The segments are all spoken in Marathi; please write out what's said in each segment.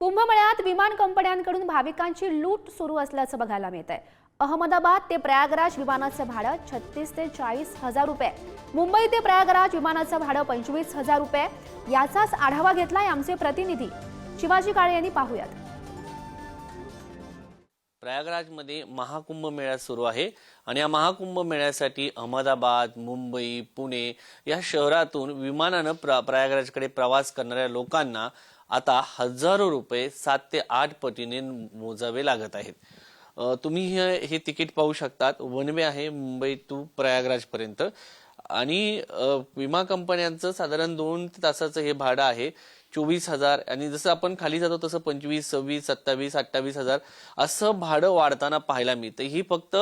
कुंभमेळ्यात विमान कंपन्यांकडून भाविकांची लूट सुरू असल्याचं बघायला मिळत आहे अहमदाबाद ते प्रयागराज विमानाचं भाडं छत्तीस ते चाळीस हजार रुपये. मुंबई ते प्रयागराज विमानाचं भाडं पंचवीस हजार रुपये. याचाच आढावा घेतलाय आमचे प्रतिनिधी. शिवाजी काळे यांनी पाहूयात. प्रयागराजमध्ये महाकुंभ मेळा सुरू आहे आणि या महाकुंभ मेळ्यासाठी अहमदाबाद मुंबई पुणे या शहरातून विमानानं प्र प्रयागराजकडे प्रवास करणाऱ्या लोकांना आता हजारो रुपये सात ते आठ पटीने मोजावे लागत आहेत. तुम्ही हे हे तिकीट पाहू शकतात. वन वे आहे मुंबई टू प्रयागराजपर्यंत आणि विमा कंपन्यांचं साधारण दोन तासाचं हे भाडं आहे चोवीस हजार. आणि जसं आपण खाली जातो तसं पंचवीस सव्वीस सत्तावीस अठ्ठावीस हजार असं भाडं वाढताना पाहायला मिळतं. ही फक्त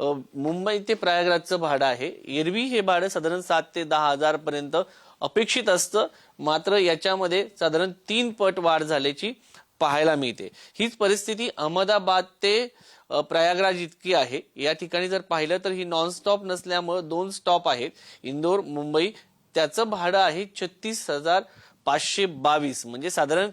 मुंबई ते प्रयागराजचं भाडं आहे. एरवी हे भाडं साधारण सात ते दहा हजारपर्यंत अपेक्षित असतं. मात्र याच्यामध्ये साधारण तीन पट वाढ झाल्याची पाहायला मिळते. हीच परिस्थिती अहमदाबाद ते प्रयागराज इतकी आहे. या ठिकाणी जर पाहिलं तर ही नॉनस्टॉप नसल्यामुळं दोन स्टॉप आहेत. इंदोर मुंबई त्याचं भाडं आहे छत्तीस हजार पाचशे बावीस. म्हणजे साधारण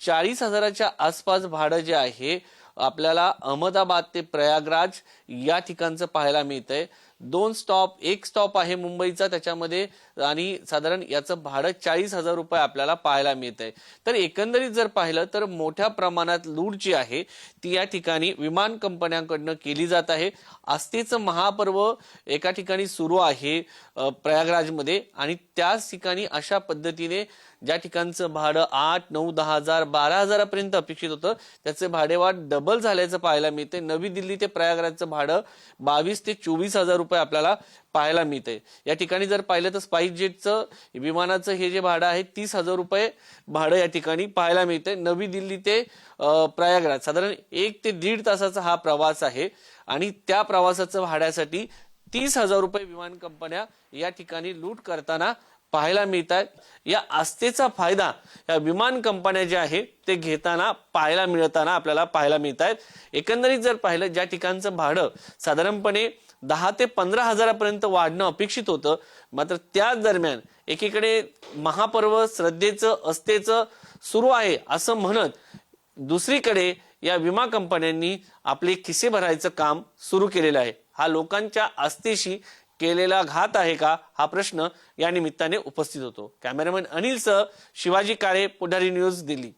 चाळीस हजाराच्या आसपास भाडं जे आहे आपल्याला अहमदाबाद ते प्रयागराज या ठिकाणचं पाहायला मिळतंय. दोन स्टॉप एक स्टॉप आहे मुंबईचा त्याच्यामध्ये आणि साधारण याचं भाडं चाळीस हजार रुपये आपल्याला पाहायला मिळतंय. तर एकंदरीत जर पाहिलं तर मोठ्या प्रमाणात लूट जी आहे ती या ठिकाणी विमान कंपन्यांकडनं केली जात आहे. आस्थेचं महापर्व एका ठिकाणी सुरू आहे प्रयागराजमध्ये आणि त्याच ठिकाणी अशा पद्धतीने ज्या ठिकाणचं भाडं आठ नऊ दहा हजार बारा हजारापर्यंत अपेक्षित होतं त्याचे भाडेवाढ डबल झाल्याचं पाहायला मिळते नवी दिल्ली ते प्रयागराजचं भाडं बावीस ते चोवीस हजार रुपये आपल्याला पाहायला मिळते. या ठिकाणी जर पाहिलं तर स्पाईस जेटचं विमानाचं हे जे भाडं आहे तीस हजार रुपये भाडं या ठिकाणी पाहायला मिळते. नवी दिल्ली ते प्रयागराज. साधारण एक ते दीड तासाचा हा प्रवास आहे आणि त्या प्रवासाचं भाड्यासाठी तीस हजार रुपये विमान कंपन्या या ठिकाणी लूट करताना पाहायला मिळत आहेत या आस्थेचा फायदा या विमान कंपन्या ज्या आहेत ते घेताना पाहायला मिळताना आपल्याला पाहायला मिळत आहेत एकंदरीत जर पाहिलं ज्या ठिकाणचं भाडं साधारणपणे दहा ते पंधरा हजारापर्यंत वाढणं अपेक्षित होतं मात्र त्याच दरम्यान एकीकडे महापर्व श्रद्धेचं अस्तेचं सुरू आहे असं म्हणत दुसरीकडे या विमा कंपन्यांनी आपले खिसे भरायचं काम सुरू केलेलं आहे. हा लोकांच्या आस्थेशी केलेला घात आहे का? हा प्रश्न या निमित्ताने उपस्थित होतो. कॅमेरामॅन अनिलसह शिवाजी काळे पुढारी न्यूज दिल्ली.